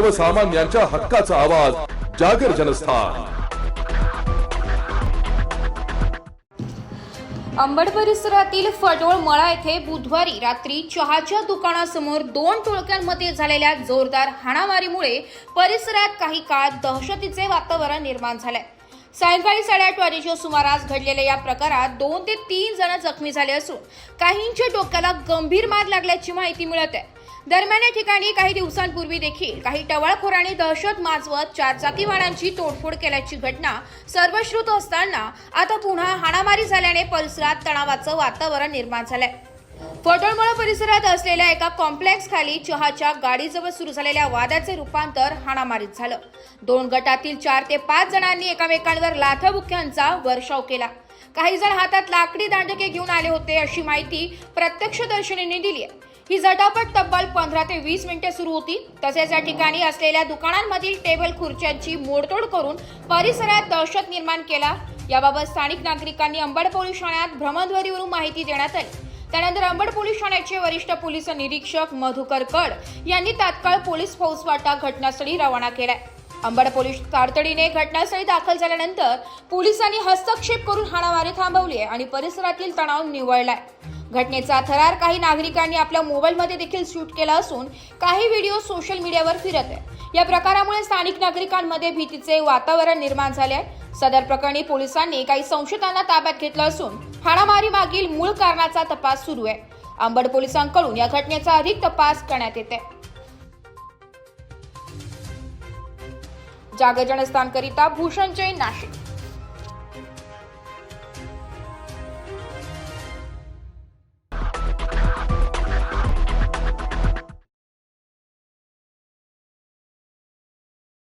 सर्वसामान्यांच्या हक्काचा आवाज जागर जनस्थान. अंबड परिसरातील फटोळ मळा येथे बुधवारी रात्री चहाच्या दुकानासमोर दोन टोळक्यांमध्ये झालेल्या जोरदार हाणामारीमुळे परिसरात काही काळ दहशतीचे वातावरण निर्माण झालंय. सायंकाळी साडेआठ वाजेच्या सुमारास घडलेल्या या प्रकारात दोन ते तीन जण जखमी झाले असून काहींच्या डोक्याला गंभीर मार लागल्याची माहिती मिळत आहे. दरम्यान या ठिकाणी काही दिवसांपूर्वी देखील काही टवाळखोरांनी दहशत माजवत चारचाकी वाहनांची तोडफोड केल्याची घटना सर्वश्रुत असताना आता पुन्हा हाणामारी झाल्याने परिसरात तणावाचं वातावरण निर्माण झालंय. फटोळमळ परिसरात असलेल्या एका कॉम्प्लेक्स खाली चहाच्या गाडीजवळ सुरू झालेल्या वादाचे रूपांतर हाणामारीत झालं. दोन गटातील चार ते पाच जणांनी एकामेकांवर लाथाबुक्यांचा वर्षाव केला. काही जण हातात लाकडी दांडके घेऊन आले होते अशी माहिती प्रत्यक्षदर्शनींनी दिली आहे ही झटापट तब्बल पंधरा ते वीस मिनिटे सुरू होती. तसेच या ठिकाणी असलेल्या दुकानांमधील टेबल खुर्च्यांची मोडतोड करून परिसरात दहशत निर्माण केला. याबाबत स्थानिक नागरिकांनी अंबड पोलीस ठाण्यात भ्रमणध्वरीवरून माहिती देण्यात आली. त्यानंतर अंबड पोलीस ठाण्याचे वरिष्ठ पोलीस निरीक्षक मधुकर कड यांनी तात्काळ पोलीस फौजफाटा घटनास्थळी रवाना केलाय. अंबड पोलीस तातडीने घटनास्थळी दाखल झाल्यानंतर पोलिसांनी हस्तक्षेप करून हाणामारी थांबवली आहे आणि परिसरातील तणाव निवळलाय. घटनेचा थरार काही नागरिकांनी आपल्या मोबाईलमध्ये देखील शूट केला असून काही व्हिडिओ सोशल मीडियावर फिरत आहे या प्रकारामुळे स्थानिक नागरिकांमध्ये भीतीचे वातावरण निर्माण झाले आहे. सदर प्रकरणी पोलिसांनी काही संशयितांना ताब्यात घेतलं असून हाणामारी मागील मूळ कारणाचा तपास सुरू आहे. अंबड पोलिसांकडून या घटनेचा अधिक तपास करण्यात येते. जागर जनस्थानकरिता भूषण जैन नाशिक.